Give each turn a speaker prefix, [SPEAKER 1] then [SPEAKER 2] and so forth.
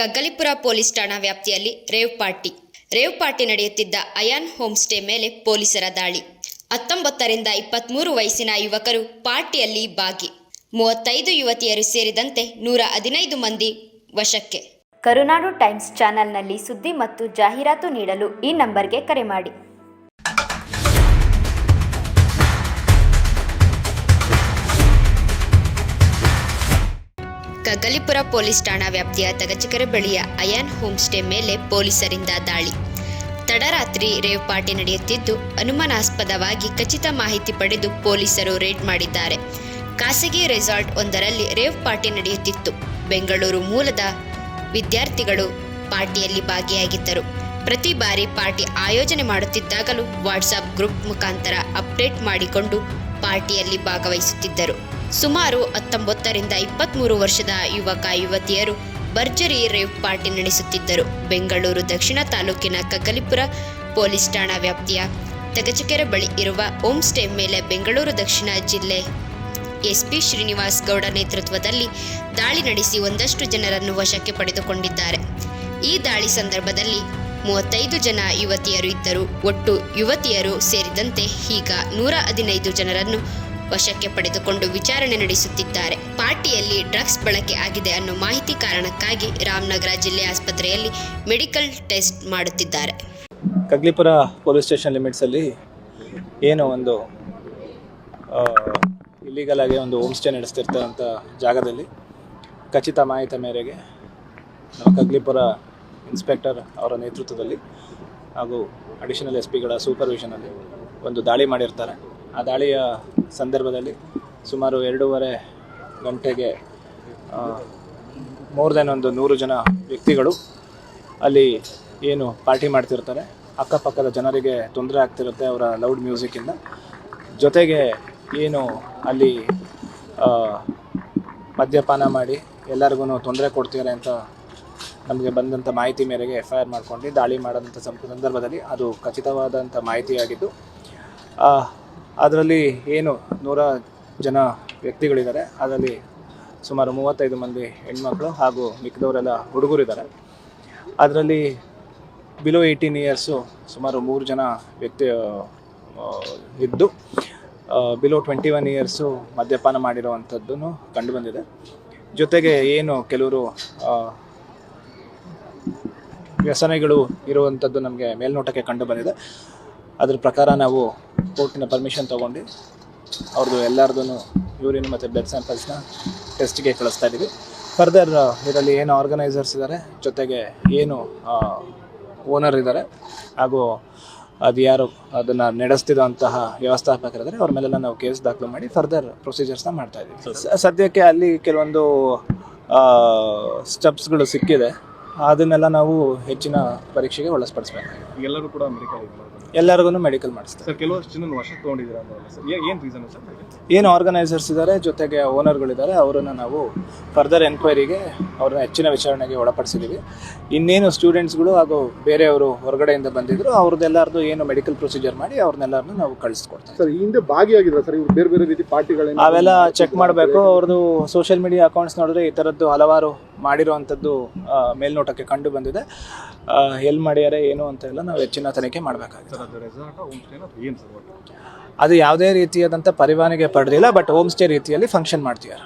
[SPEAKER 1] Kaggalipura police ಠಾಣಾ ವ್ಯಾಪ್ತಿಯಲ್ಲಿ rave party. Rave party ನಡೆಯುತ್ತಿದ್ದ ಅಯಾನ್ ಹೋಮ್ ಸ್ಟೇ ಮೇಲೆ ಪೊಲೀಸರ ದಾಳಿ. ಹತ್ತೊಂಬತ್ತರಿಂದ ಇಪ್ಪತ್ತ್ಮೂರು ವಯಸ್ಸಿನ ಯುವಕರು ಪಾರ್ಟಿಯಲ್ಲಿ ಭಾಗಿ. ಮೂವತ್ತೈದು ಯುವತಿಯರು ಸೇರಿದಂತೆ ನೂರ ಹದಿನೈದು ಮಂದಿ ವಶಕ್ಕೆ.
[SPEAKER 2] ಕರುನಾಡು ಟೈಮ್ಸ್ ಚಾನೆಲ್ನಲ್ಲಿ ಸುದ್ದಿ ಮತ್ತು ಜಾಹೀರಾತು ನೀಡಲು ಈ ನಂಬರ್ಗೆ ಕರೆ ಮಾಡಿ.
[SPEAKER 1] ಕಗ್ಗಲಿಪುರ ಪೊಲೀಸ್ ಠಾಣಾ ವ್ಯಾಪ್ತಿಯ ತಗಚಿಕರ ಬಳಿಯ ಅಯಾನ್ ಹೋಮ್ ಸ್ಟೇ ಮೇಲೆ ಪೊಲೀಸರಿಂದ ದಾಳಿ. ತಡರಾತ್ರಿ ರೇವ್ ಪಾರ್ಟಿ ನಡೆಯುತ್ತಿದ್ದು, ಅನುಮಾನಾಸ್ಪದವಾಗಿ ಖಚಿತ ಮಾಹಿತಿ ಪಡೆದು ಪೊಲೀಸರು ರೇಡ್ ಮಾಡಿದ್ದಾರೆ. ಖಾಸಗಿ ರೆಸಾರ್ಟ್ ಒಂದರಲ್ಲಿ ರೇವ್ ಪಾರ್ಟಿ ನಡೆಯುತ್ತಿತ್ತು. ಬೆಂಗಳೂರು ಮೂಲದ ವಿದ್ಯಾರ್ಥಿಗಳು ಪಾರ್ಟಿಯಲ್ಲಿ ಭಾಗಿಯಾಗಿದ್ದರು. ಪ್ರತಿ ಬಾರಿ ಪಾರ್ಟಿ ಆಯೋಜನೆ ಮಾಡುತ್ತಿದ್ದಾಗಲೂ ವಾಟ್ಸಾಪ್ ಗ್ರೂಪ್ ಮುಖಾಂತರ ಅಪ್ಡೇಟ್ ಮಾಡಿಕೊಂಡು ಪಾರ್ಟಿಯಲ್ಲಿ ಭಾಗವಹಿಸುತ್ತಿದ್ದರು. ಸುಮಾರು ಹತ್ತೊಂಬತ್ತರಿಂದ ಇಪ್ಪತ್ತ್ಮೂರು ವರ್ಷದ ಯುವಕ ಯುವತಿಯರು ಭರ್ಜರಿ ರೇವ್ ಪಾರ್ಟಿ ನಡೆಸುತ್ತಿದ್ದರು. ಬೆಂಗಳೂರು ದಕ್ಷಿಣ ತಾಲೂಕಿನ ಕಗ್ಗಲಿಪುರ ಪೊಲೀಸ್ ಠಾಣಾ ವ್ಯಾಪ್ತಿಯ ತಗಚಕೆರೆ ಬಳಿ ಇರುವ ಹೋಮ್ ಸ್ಟೇ ಮೇಲೆ ಬೆಂಗಳೂರು ದಕ್ಷಿಣ ಜಿಲ್ಲೆ ಎಸ್ಪಿ ಶ್ರೀನಿವಾಸ್ ಗೌಡ ನೇತೃತ್ವದಲ್ಲಿ ದಾಳಿ ನಡೆಸಿ ಒಂದಷ್ಟು ಜನರನ್ನು ವಶಕ್ಕೆ ಪಡೆದುಕೊಂಡಿದ್ದಾರೆ. ಈ ದಾಳಿ ಸಂದರ್ಭದಲ್ಲಿ ಮೂವತ್ತೈದು ಜನ ಯುವತಿಯರು ಇದ್ದರು. ಒಟ್ಟು ಯುವತಿಯರು ಸೇರಿದಂತೆ ಈಗ ನೂರ ಹದಿನೈದು ಜನರನ್ನು ವಶಕ್ಕೆ ಪಡೆದುಕೊಂಡು ವಿಚಾರಣೆ ನಡೆಸುತ್ತಿದ್ದಾರೆ. ಪಾರ್ಟಿಯಲ್ಲಿ ಡ್ರಗ್ಸ್ ಬಳಕೆ ಆಗಿದೆ ಅನ್ನೋ ಮಾಹಿತಿ ಕಾರಣಕ್ಕಾಗಿ ರಾಮನಗರ ಜಿಲ್ಲೆ ಆಸ್ಪತ್ರೆಯಲ್ಲಿ ಮೆಡಿಕಲ್ ಟೆಸ್ಟ್ ಮಾಡುತ್ತಿದ್ದಾರೆ.
[SPEAKER 3] ಕಗ್ಲಿಪುರ ಪೊಲೀಸ್ ಸ್ಟೇಷನ್ ಲಿಮಿಟ್ಸಲ್ಲಿ ಏನು ಒಂದು ಇಲ್ಲಿಗಲ್ ಆಗಿ ಒಂದು ಹೋಮ್ ಸ್ಟೇ ನಡೆಸ್ತಿರ್ತಕ್ಕಂಥ ಜಾಗದಲ್ಲಿ ಖಚಿತ ಮಾಹಿತಿ ಮೇರೆಗೆ ಕಗ್ಲಿಪುರ ಇನ್ಸ್ಪೆಕ್ಟರ್ ಅವರ ನೇತೃತ್ವದಲ್ಲಿ ಹಾಗೂ ಅಡಿಷನಲ್ ಎಸ್ ಪಿಗಳ ಸೂಪರ್ವಿಷನಲ್ಲಿ ಒಂದು ದಾಳಿ ಮಾಡಿರ್ತಾರೆ. ಆ ದಾಳಿಯ ಸಂದರ್ಭದಲ್ಲಿ ಸುಮಾರು ಎರಡೂವರೆ ಗಂಟೆಗೆ ಮೋರ್ ದೆನ್ ಒಂದು ನೂರು ಜನ ವ್ಯಕ್ತಿಗಳು ಅಲ್ಲಿ ಏನು ಪಾರ್ಟಿ ಮಾಡ್ತಿರ್ತಾರೆ. ಅಕ್ಕಪಕ್ಕದ ಜನರಿಗೆ ತೊಂದರೆ ಆಗ್ತಿರುತ್ತೆ ಅವರ ಲೌಡ್ ಮ್ಯೂಸಿಕ್ಕಿಂದ ಜೊತೆಗೆ ಏನು ಅಲ್ಲಿ ಮದ್ಯಪಾನ ಮಾಡಿ ಎಲ್ಲರಿಗೂ ತೊಂದರೆ ಕೊಡ್ತಿದ್ದಾರೆ ಅಂತ ನಮಗೆ ಬಂದಂಥ ಮಾಹಿತಿ ಮೇರೆಗೆ ಎಫ್ ಐ ಆರ್ ಮಾಡ್ಕೊಂಡು ದಾಳಿ ಮಾಡೋದಂಥ ಸಂದರ್ಭದಲ್ಲಿ ಅದು ಖಚಿತವಾದಂಥ ಮಾಹಿತಿಯಾಗಿದ್ದು ಅದರಲ್ಲಿ ಏನು ನೂರ ಜನ ವ್ಯಕ್ತಿಗಳಿದ್ದಾರೆ. ಅದರಲ್ಲಿ ಸುಮಾರು ಮೂವತ್ತೈದು ಮಂದಿ ಹೆಣ್ಮಕ್ಳು ಹಾಗೂ ಮಿಕ್ಕಿದವರೆಲ್ಲ ಹುಡುಗರಿದ್ದಾರೆ. ಅದರಲ್ಲಿ ಬಿಲೋ ಏಯ್ಟೀನ್ ಇಯರ್ಸು ಸುಮಾರು ಮೂರು ಜನ ವ್ಯಕ್ತಿ ಇದ್ದು ಬಿಲೋ ಟ್ವೆಂಟಿ ಒನ್ ಇಯರ್ಸು ಮದ್ಯಪಾನ ಮಾಡಿರುವಂಥದ್ದನ್ನು ಕಂಡುಬಂದಿದೆ ಜೊತೆಗೆ ಏನು ಕೆಲವರು ವ್ಯಸನಗಳು ಇರುವಂಥದ್ದು ನಮಗೆ ಮೇಲ್ನೋಟಕ್ಕೆ ಕಂಡು ಬಂದಿದೆ. ಅದ್ರ ಪ್ರಕಾರ ನಾವು ಕೋರ್ಟಿನ ಪರ್ಮಿಷನ್ ತೊಗೊಂಡು ಅವ್ರದ್ದು ಎಲ್ಲರದೂ ಯೂರಿನ್ ಮತ್ತು ಬ್ಲಡ್ ಸ್ಯಾಂಪಲ್ಸ್ನ ಟೆಸ್ಟ್ಗೆ ಕಳಿಸ್ತಾ ಇದ್ದೀವಿ ಫರ್ದರ್ ಇದರಲ್ಲಿ ಏನು ಆರ್ಗನೈಸರ್ಸ್ ಇದ್ದಾರೆ ಜೊತೆಗೆ ಏನು ಓನರ್ ಇದ್ದಾರೆ ಹಾಗೂ ಅದು ಯಾರು ಅದನ್ನು ನಡೆಸ್ತಿರೋಂತಹ ವ್ಯವಸ್ಥಾಪಕರಿದ್ದಾರೆ ಅವ್ರ ಮೇಲೆಲ್ಲ ನಾವು ಕೇಸ್ ದಾಖಲು ಮಾಡಿ ಫರ್ದರ್ ಪ್ರೊಸೀಜರ್ಸ್ನ ಮಾಡ್ತಾ ಇದ್ದೀವಿ ಸದ್ಯಕ್ಕೆ ಅಲ್ಲಿ ಕೆಲವೊಂದು ಸ್ಟೆಪ್ಸ್ಗಳು ಸಿಕ್ಕಿದೆ. ಅದನ್ನೆಲ್ಲ ನಾವು ಹೆಚ್ಚಿನ ಪರೀಕ್ಷೆಗೆ ಒಳಸ್ಪಡಿಸ್ಬೇಕು.
[SPEAKER 4] ಎಲ್ಲರೂ ಕೂಡ ಮೆಡಿಕಲ್
[SPEAKER 3] ಎಲ್ಲರಿಗೂ ಮೆಡಿಕಲ್ ಮಾಡಿಸ್ತಾರೆ.
[SPEAKER 4] ಸರ್ ಕೆಲವಷ್ಟು ಜನ ತೊಗೊಂಡಿದ್ದೀರಾ ಸರ್. ಏನು ರೀಸನ್ ಸರ್
[SPEAKER 3] ಏನು ಆರ್ಗನೈಸರ್ಸ್ ಇದ್ದಾರೆ ಜೊತೆಗೆ ಓನರ್ಗಳಿದ್ದಾರೆ ಅವರನ್ನು ನಾವು ಫರ್ದರ್ ಎನ್ಕ್ವೈರಿಗೆ ಅವ್ರನ್ನ ಹೆಚ್ಚಿನ ವಿಚಾರಣೆಗೆ ಒಳಪಡಿಸಿದ್ದೀವಿ ಇನ್ನೇನು ಸ್ಟೂಡೆಂಟ್ಸ್ಗಳು ಹಾಗೂ ಬೇರೆಯವರು ಹೊರಗಡೆಯಿಂದ ಬಂದಿದ್ರು ಅವ್ರದ್ದೆಲ್ಲರದು ಏನು ಮೆಡಿಕಲ್ ಪ್ರೊಸೀಜರ್ ಮಾಡಿ ಅವ್ರನ್ನೆಲ್ಲರನ್ನು ನಾವು ಕಳಿಸ್ಕೊಡ್ತೀವಿ.
[SPEAKER 4] ಸರ್ ಈ ಹಿಂದೆ ಭಾಗಿಯಾಗಿದ್ರ ಸರ್ ಇವ್ರು ಬೇರೆ ಬೇರೆ ರೀತಿ
[SPEAKER 3] ಅವೆಲ್ಲ ಚೆಕ್ ಮಾಡಬೇಕು ಅವ್ರದ್ದು ಸೋಷಿಯಲ್ ಮೀಡಿಯಾ ಅಕೌಂಟ್ಸ್ ನೋಡಿದ್ರೆ ಈ ಥರದ್ದು ಹಲವಾರು ಮಾಡಿರುವಂಥದ್ದು ಆ, ಮೇಲ್ನೋಟಕ್ಕೆ ಕಂಡು ಬಂದಿದೆ. ಎಲ್ ಮಾಡ್ಯಾರೆ ಏನು ಅಂತ ಎಲ್ಲ ನಾವು ಹೆಚ್ಚಿನ ತನಿಖೆ ಮಾಡಬೇಕಾಗಿದೆ. ಅದು ಯಾವುದೇ ರೀತಿಯಾದಂಥ ಪರಿವಾನಿಗೆ ಪಡೆದಿಲ್ಲ ಬಟ್ ಹೋಮ್ ಸ್ಟೇ ರೀತಿಯಲ್ಲಿ ಫಂಕ್ಷನ್ ಮಾಡ್ತಿದ್ದಾರೆ.